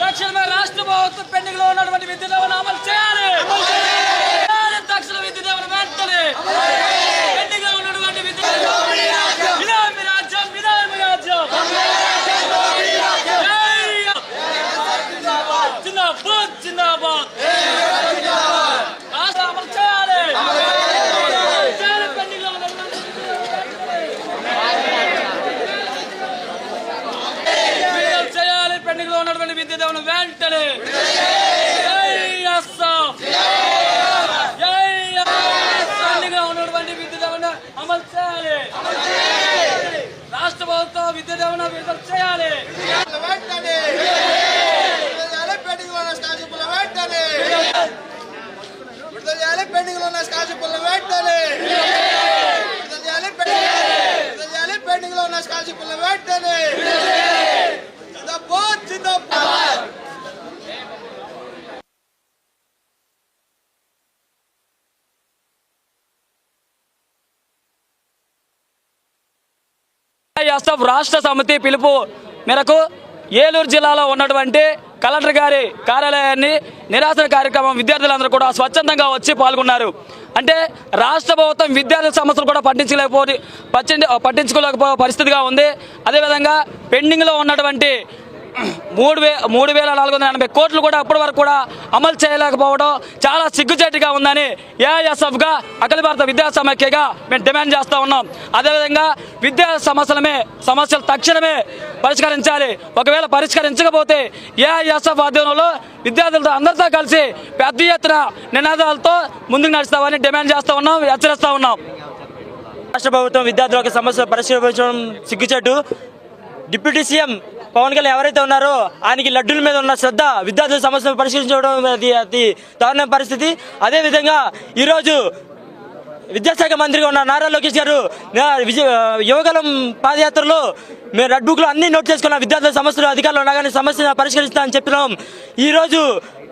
తక్షణమే రాష్ట్ర ప్రభుత్వం పెండింగ్లో ఉన్నటువంటి విద్యుత్ సేవలను అమలు చేయాలి చేయాలి తక్షణ విద్యుత్ సేవలు వెంటనే పెండింగ్లో ఉన్నటువంటి విద్యుత్ వినామి రాజ్యం వినామి రాజ్యం జై! జిందాబాద్ జిందాబాద్ రాష్ట్ర అమలు చేయాలి చేయాలి పెండింగ్లో ఉన్నటువంటి విడుదల చేయాలి పెండింగ్లో ఉన్నటువంటి విద్య దేవుని వెంటనే. ఉన్నటువంటి విద్య దేవుని అమలు చేయాలి. రాష్ట్ర ప్రభుత్వం విద్య దేవుని విడుదల చేయాలి. పెండింగ్లో ఉన్న స్కాలర్షిప్ల వెంటనే విడుదల చేయాలి పెండింగ్లో ఉన్న స్కాలర్షిప్ల వెంటనే విడుదల చేయాలి పెండింగ్ విడుదల చేయాలి పెండింగ్లో ఉన్న స్కాలర్షిప్ల వెంటనే జిందాబాద్ జిందాబాద్ ఎస్ఎఫ్ రాష్ట్ర సమితి పిలుపు మేరకు ఏలూరు జిల్లాలో ఉన్నటువంటి కలెక్టర్ గారి కార్యాలయాన్ని నిరాశన కార్యక్రమం విద్యార్థులందరూ కూడా స్వచ్ఛందంగా వచ్చి పాల్గొన్నారు. అంటే రాష్ట్ర ప్రభుత్వం విద్యార్థుల సమస్యలు కూడా పట్టించలేకపో పట్టించుకోలేకపో పరిస్థితిగా ఉంది. అదేవిధంగా పెండింగ్లో ఉన్నటువంటి మూడు వే మూడు వేల నాలుగు వందల ఎనభై కోట్లు కూడా అప్పటి వరకు కూడా అమలు చేయలేకపోవడం చాలా సిగ్గుచేటుగా ఉందని ఏఐఎస్ఎఫ్గా అఖిల భారత విద్యా సమాఖ్యగా మేము డిమాండ్ చేస్తూ ఉన్నాం. అదేవిధంగా విద్యా సమస్యలమే సమస్యలు తక్షణమే పరిష్కరించాలి. ఒకవేళ పరిష్కరించకపోతే ఏఐఎస్ఎఫ్ ఆధ్వర్యంలో విద్యార్థులతో అందరితో కలిసి పెద్ద ఎత్తున నినాదాలతో ముందుకు నడుస్తామని డిమాండ్ చేస్తూ ఉన్నాం హెచ్చరిస్తూ ఉన్నాం. రాష్ట్ర ప్రభుత్వం విద్యార్థుల సమస్య పరిష్కరించడం సిగ్గుచేటు. డిప్యూటీ సీఎం పవన్ కళ్యాణ్ ఎవరైతే ఉన్నారో ఆయనకి లడ్డూల మీద ఉన్న శ్రద్ధ విద్యార్థుల సమస్యను పరిష్కరించడం అది అతి దారుణ పరిస్థితి. అదేవిధంగా ఈరోజు విద్యాశాఖ మంత్రిగా ఉన్న నారా లోకేష్ గారు యువగలం పాదయాత్రలో మేము రెడ్ బుక్లో అన్ని నోట్ చేసుకున్న. విద్యార్థుల సమస్యలు అధికారులు ఉండగానే సమస్యను పరిష్కరిస్తామని చెప్పినాం ఈరోజు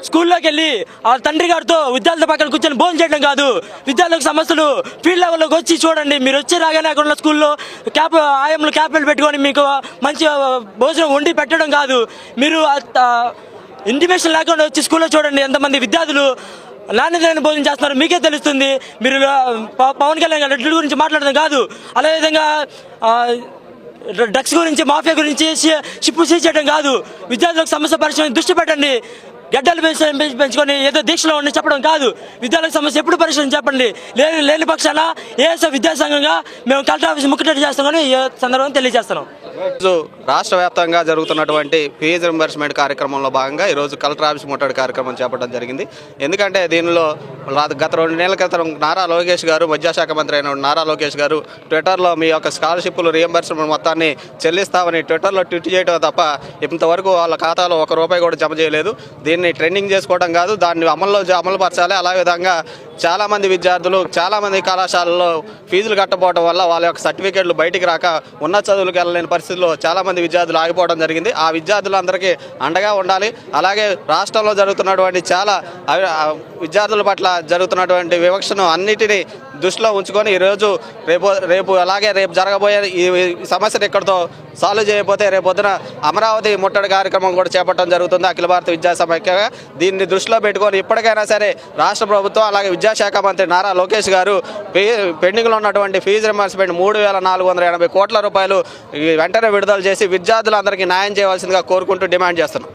స్కూల్లోకి వెళ్ళి ఆ తండ్రి గారితో విద్యార్థుల పక్కన కూర్చొని భోజనం చేయడం కాదు. విద్యార్థులకు సమస్యలు ఫీల్డ్ లెవెల్లోకి వచ్చి చూడండి. మీరు వచ్చి రాగానే అక్కడ ఉన్న స్కూల్లో క్యాప్ ఆయంలో క్యాప్లు పెట్టుకొని మీకు మంచి భోజనం వండి పెట్టడం కాదు. మీరు ఇంటిమేషన్ లేకుండా వచ్చి స్కూల్లో చూడండి. ఎంతమంది విద్యార్థులు నాణ్యతమైన భోజనం చేస్తున్నారు. మీకే తెలుస్తుంది. మీరు ప- పవన్ కళ్యాణ్ గారు రెడ్డి గురించి మాట్లాడడం కాదు. అదేవిధంగా డ్రగ్స్ గురించి మాఫియా గురించి షిప్పు చేయడం కాదు. విద్యార్థులకు సమస్య పరిశ్రమ దృష్టి పెట్టండి. గడ్డలు పెంచుకొని ఏదో దీక్షలో ఉండి చెప్పడం కాదు. విద్యార్థుల సమస్య ఎప్పుడు పరిశ్రమ చెప్పండి. లేని లేని పక్షాన ఏఎస్ఎఫ్ విద్యాసంఘంగా మేము కలెక్టర్ ఆఫీస్ ముఖ్యమంత్రి చేస్తామని ఈ సందర్భంగా తెలియజేస్తున్నాం. ఈరోజు రాష్ట్ర వ్యాప్తంగా జరుగుతున్నటువంటి ఫీజు రింబర్స్మెంట్ కార్యక్రమంలో భాగంగా ఈరోజు కలెక్టర్ ఆఫీస్ ముట్టడి కార్యక్రమం చేపట్టడం జరిగింది. ఎందుకంటే దీనిలో గత రెండు నెలల క్రితం నారా లోకేష్ గారు విద్యాశాఖ మంత్రి అయిన నారా లోకేష్ గారు ట్విట్టర్లో మీ యొక్క స్కాలర్షిప్లు రియంబర్స్మెంట్ మొత్తాన్ని చెల్లిస్తామని ట్విట్టర్లో ట్వీట్ చేయడం తప్ప ఇంతవరకు వాళ్ళ ఖాతాలో ఒక రూపాయి కూడా జమ చేయలేదు. దీన్ని ట్రెండింగ్ చేసుకోవడం కాదు దాన్ని అమల్లో అమలుపరచాలి. అలా విధంగా చాలామంది విద్యార్థులు చాలామంది కళాశాలలో ఫీజులు కట్టపోవడం వల్ల వాళ్ళ యొక్క సర్టిఫికేట్లు బయటికి రాక ఉన్న చదువులకు వెళ్ళలేని పరిస్థితుల్లో చాలామంది విద్యార్థులు ఆగిపోవడం జరిగింది. ఆ విద్యార్థులందరికీ అండగా ఉండాలి. అలాగే రాష్ట్రంలో జరుగుతున్నటువంటి చాలా అవి- విద్యార్థుల పట్ల జరుగుతున్నటువంటి వివక్షను అన్నిటినీ దృష్టిలో ఉంచుకొని ఈరోజు రేపు రేపు అలాగే రేపు జరగబోయే ఈ సమస్యను ఇక్కడితో సాల్వ్ చేయకపోతే రేపు పొద్దున అమరావతి ముట్టడి కార్యక్రమం కూడా చేపట్టడం జరుగుతుంది. అఖిల భారత విద్యాసమైక్యగా దీన్ని దృష్టిలో పెట్టుకొని ఇప్పటికైనా సరే రాష్ట్ర ప్రభుత్వం అలాగే విద్యాశాఖ మంత్రి నారా లోకేష్ గారు పెండింగ్లో ఉన్నటువంటి ఫీజు రిమర్స్మెంట్ మూడు వేల నాలుగు వందల ఎనభై కోట్ల రూపాయలు ఈ వెంటనే విడుదల చేసి విద్యార్థులందరికీ న్యాయం చేయవలసిందిగా కోరుకుంటూ డిమాండ్ చేస్తున్నాం.